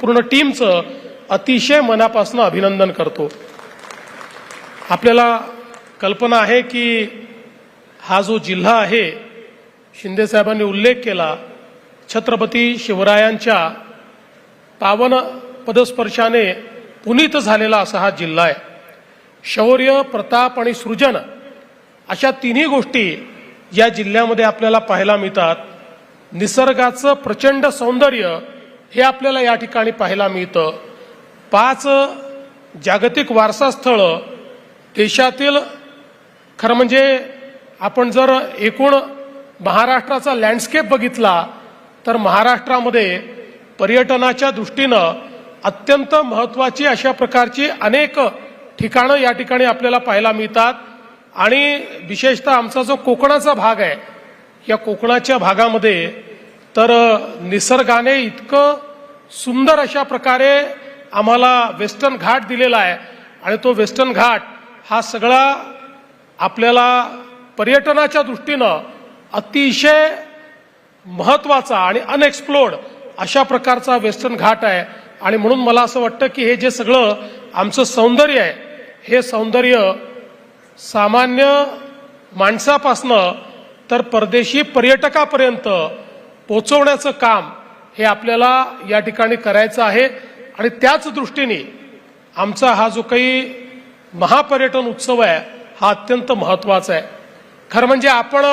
पूर्ण टीमचं अतिशय मनापासून अभिनंदन करतो. आपल्याला कल्पना आहे की हा जो जिल्हा आहे शिंदेसाहेबांनी उल्लेख केला छत्रपती शिवरायांच्या पावन पदस्पर्शाने पुनीत झालेला असा हा जिल्हा आहे. शौर्य प्रताप आणि सृजन अशा तिन्ही गोष्टी या जिल्ह्यामध्ये आपल्याला पाहायला मिळतात. निसर्गाचं प्रचंड सौंदर्य हे आपल्याला या ठिकाणी पाहायला मिळतं. पाच जागतिक वारसा स्थळं देशातील खरं म्हणजे आपण जर एकूण महाराष्ट्राचा लँडस्केप बघितला तर महाराष्ट्रामध्ये पर्यटनाच्या दृष्टीनं अत्यंत महत्त्वाची अशा प्रकारची अनेक ठिकाणं या ठिकाणी आपल्याला पाहायला मिळतात. आणि विशेषतः आमचा जो कोकणाचा भाग आहे या कोकणाच्या भागामध्ये तर निसर्गाने इतकं सुंदर अशा प्रकारे आम्हाला वेस्टर्न घाट दिलेला आहे. आणि तो वेस्टर्न घाट हा सगळा आपल्याला पर्यटनाच्या दृष्टीनं अतिशय महत्त्वाचा आणि अनएक्सप्लोर्ड अशा प्रकारचा वेस्टर्न घाट आहे. आणि म्हणून मला असं वाटतं की हे जे सगळं आमचं सौंदर्य आहे हे सौंदर्य सामान्य माणसापासनं तर परदेशी पर्यटकापर्यंत पोचवण्याचं काम हे आपल्याला या ठिकाणी करायचं आहे. आणि त्याच दृष्टीने आमचा हा जो काही महापर्यटन उत्सव आहे हा अत्यंत महत्त्वाचा आहे. खरं म्हणजे आपण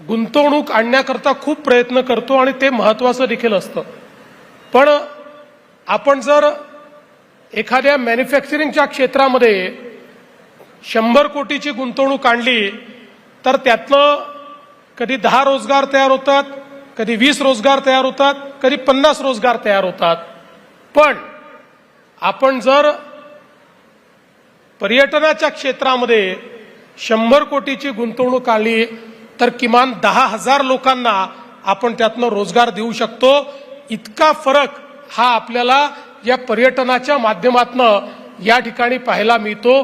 गुंतवणूक आणण्याकरता खूप प्रयत्न करतो आणि ते महत्वाचं देखील असतं. पण आपण जर एखाद्या मॅन्युफॅक्चरिंगच्या क्षेत्रामध्ये शंभर कोटीची गुंतवणूक आणली तर त्यातलं कधी दहा रोजगार तयार होतात कधी वीस रोजगार तयार होतात कधी पन्नास रोजगार तयार होतात. पण आपण जर पर्यटनाच्या क्षेत्रामध्ये शंभर कोटीची गुंतवणूक आली तर किमान दहा हजार लोकांना आपण त्यातनं रोजगार देऊ शकतो. इतका फरक हा आपल्याला या पर्यटनाच्या माध्यमातनं या ठिकाणी पाहायला मिळतो.